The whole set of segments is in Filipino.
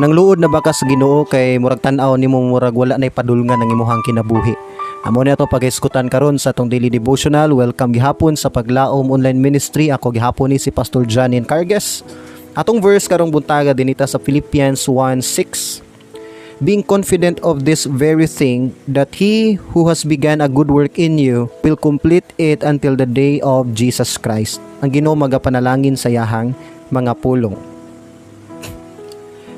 Nang luod na baka sa Ginoo kay murag tan-aw nimo murag wala nay padulngan ng imong kinabuhi. Amo na to pag-iskutan karon sa atong daily devotional. Welcome gihapon sa Paglaom Online Ministry. Ako gihapon ni si Pastor Janin Carges. Atong verse karong buntaga dinita sa Philippians 1:6. Being confident of this very thing that he who has begun a good work in you will complete it until the day of Jesus Christ. Ang Ginoo magapanalangin sa yahang mga pulong.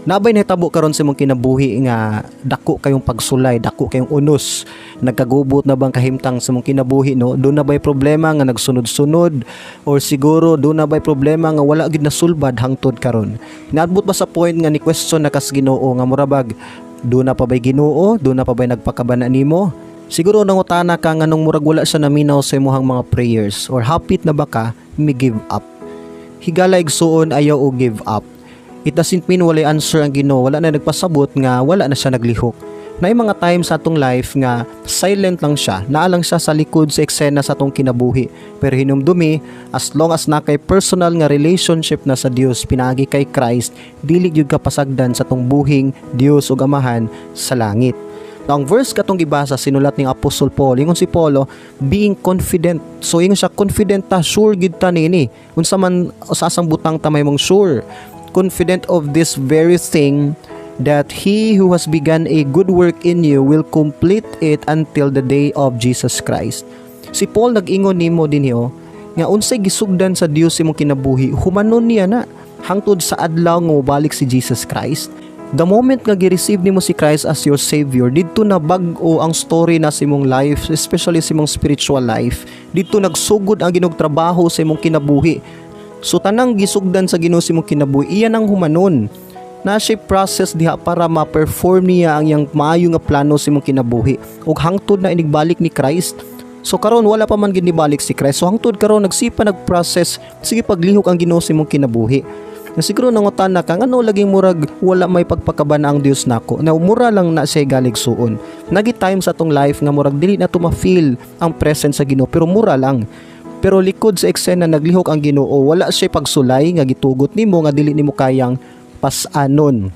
Nabay nahitabo karon sa imong kinabuhi nga dako kayong pagsulay, dako kayong unos, nagkagubot na bang kahimtang sa imong kinabuhi no? Doon na ba'y problema nga nagsunod-sunod or siguro doon na ba'y problema nga wala gid nasulbad hangtod karon. Naabot ba sa point nga ni question na kas Ginoo nga murabag doon na pa ba'y Ginoo, doon na pa ba'y nagpakabana nimo? Siguro nangutana ka nga nung murag wala siya naminaw sa imong mga prayers or hapit na baka mi give up. Higala igsuon ayaw o give up it doesn't mean wala answer ang Ginoo. Wala na nagpasabot nga wala na siya naglihok. Na mga times sa atong life nga silent lang siya naalang siya sa likod sa eksena sa atong kinabuhi. Pero hinumdumi as long as na kay personal nga relationship na sa Dios pinagi kay Christ dili gyud ka pasagdan sa atong buhing Dios ug Amahan sa langit. Now, ang verse katong gibasa sinulat ning Apostol Paul. Ingon si Paulo being confident. So ingon siya confident ta sure gid ta nini. Unsa man usasang butang ta may mong sure confident of this very thing that he who has begun a good work in you will complete it until the day of Jesus Christ. Si Paul nag-ingon nimo dinhi nga unsay gisugdan sa Dios imong kinabuhi humanon niya na hangtod sa adlaw nga mobalik si Jesus Christ. The moment nga gi-receive nimo si Christ as your savior, didto na bag-o ang story na sa imong life, especially sa imong spiritual life. Didto nagsugod ang ginog trabaho sa imong kinabuhi So tanang gisugdan sa Ginoo si mo kinabuhi iyan ang humanon. Na siya process diha para ma-perform niya ang yang maayo nga plano si mong kinabuhi ug hangtod na inigbalik ni Christ So karon wala pa man ginibalik si Christ. So hangtod karon nagsipa nag-process sige paglihok ang Ginoo si mong kinabuhi. Na siguro nangutan na kang ano laging murag wala may pagpakabana ang Dios nako. Na mura lang na siya galig suon. Nagi time sa atong life nga murag dili na to ma-feel ang presence sa Ginoo pero mura lang. Pero likod sa eksena naglihok ang Ginoo, wala siya pagsulay nga gitugot nimo nga dili nimo kayang pasanon.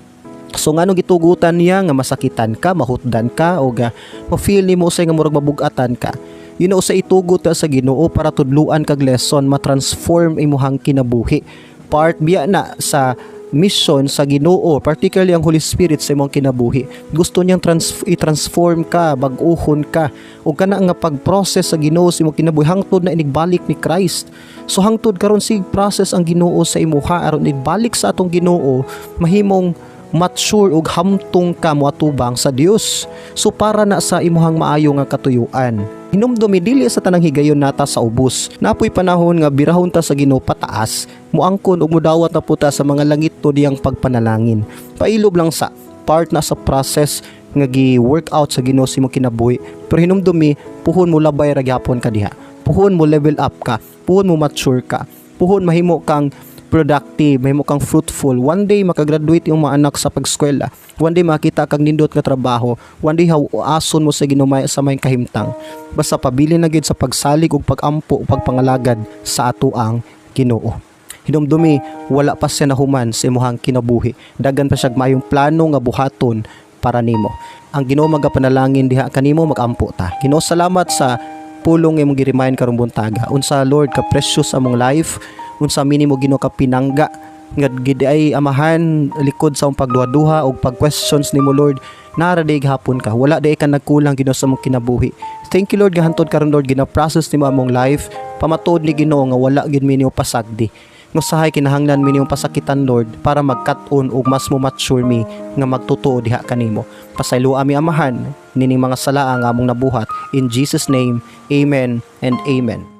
So ngano gitugutan niya nga masakitan ka, mahutdan ka o ga ma-feel nimo say nga murag mabugatan ka. Yun know, sa itugot sa Ginoo para tudluan kag lesson ma-transform imuhang kinabuhi. Part biya na sa mission sa Ginoo, particularly ang Holy Spirit sa imong kinabuhi. Gusto niyang trans- i-transform ka, bag-uhon ka, o kana nga pag-process sa Ginoo sa imong kinabuhi hangtod na inigbalik ni Christ. So hangtod karon sig process ang Ginoo sa imuha aron igbalik sa atong Ginoo mahimong mature ug hamtong ka moatubang sa Dios. So para na sa imuhang maayo nga katuyuan. Hinumdumi dili sa tanang higayon nata sa ubos. Napoy panahon nga birahon ta sa Ginoo pataas, muangkon ug mudawat na puta sa mga langit to diyang pagpanalangin. Pailob lang sa part na sa process nga gi-workout sa Ginoo si mo kinabuhi. Pero hinumdumi puhon mo labay ra gyapon ka diha. Puhon mo level up ka, puhon mo mature ka. Puhon mahimo kang productive, mahimo kang fruitful. One day makagraduate yung mga anak sa pagskwela. One day makita kang nindot nga trabaho. One day ason mo sa ginumay sa may kahimtang. Basta pabili na gid sa pagsalig ug pagampo ug pagpangalagad sa ato ang Ginoo. Hinumdumi wala pa siya nahuman sa imuhang kinabuhi. Dagan pa siya mayong plano nga buhaton para nimo. Ang Ginoo magapanalangin diha kanimo magampo ta. Ginoo salamat sa pulong imong gi-remind karong buntaga. Unsa Lord ka precious among life unsa minimo Ginoo ka pinangga nga gid ay amahan likod sa imong pagduha-duha og pag-questions nimo Lord nara day gahapon ka. Wala day ka nagkulang Ginoo sa imong kinabuhi. Thank you Lord gahantod karon Lord gina-process nimo among life. Pamatuod ni Ginoo nga wala gid minimo pasagdi. Nga sahay kinahanglan minimo pasakitan Lord para magkat-on og mas mo mature mi nga magtutuo diha kanimo pasaylo ami amahan nining mga sala nga among nabuhat. In Jesus name amen and amen